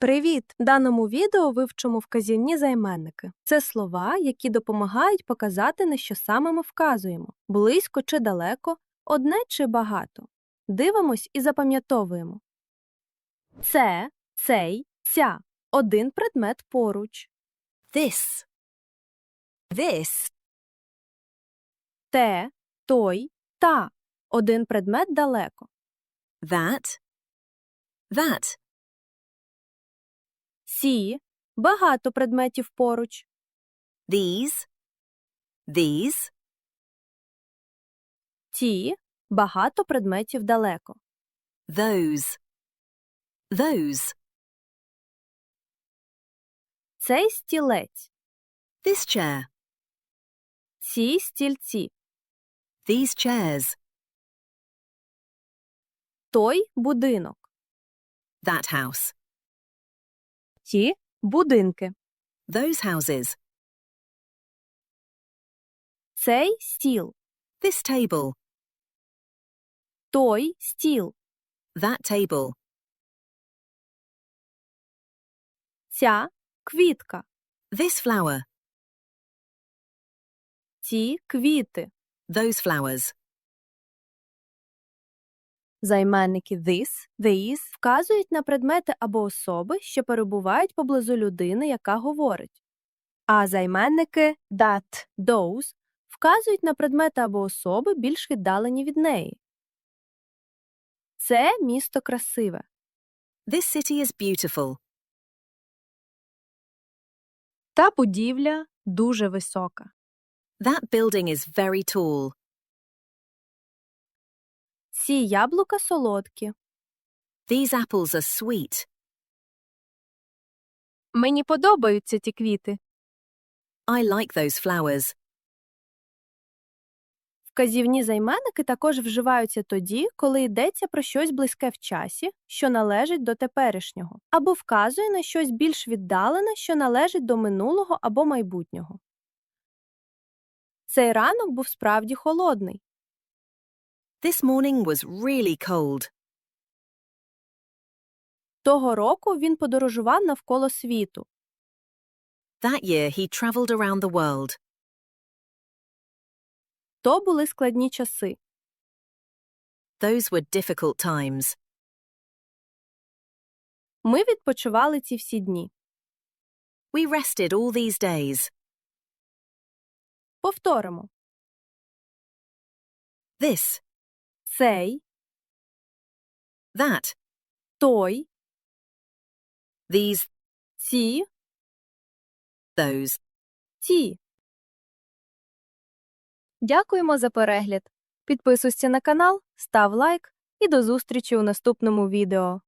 Привіт! В даному відео вивчимо вказівні займенники. Це слова, які допомагають показати, на що саме ми вказуємо близько чи далеко, одне чи багато. Дивимось і запам'ятовуємо. Це, цей, ця один предмет поруч. This. This. Те, той, та один предмет далеко. That. That. Сі багато предметів поруч. These. These. Ті багато предметів далеко. Those. Those. Цей стілець, This chair. ці стільці, These chairs. той будинок, That house. Ті будинки, Those houses. цей стіл, This table. той стіл, That table. ця квітка, This flower. ті квіти. Those flowers. Займенники this, these вказують на предмети або особи, що перебувають поблизу людини, яка говорить. А займенники that, those вказують на предмети або особи, більш віддалені від неї. Це місто красиве. This city is beautiful. Та будівля дуже висока. That building is very tall. Ці яблука солодкі. These apples are sweet. Мені подобаються ті квіти. I like those flowers. Вказівні займенники також вживаються тоді, коли йдеться про щось близьке в часі, що належить до теперішнього, або вказує на щось більш віддалене, що належить до минулого або майбутнього. Цей ранок був справді холодний. This morning was really cold. Того року він подорожував навколо світу. That year he travelled around the world. То були складні часи. Those were difficult times. Ми відпочивали ці всі дні. We rested all these days. Повторимо. This, Цей, that, той, these, ці, those. ті. Дякуємо за перегляд. Підписуйся на канал, став лайк і до зустрічі у наступному відео.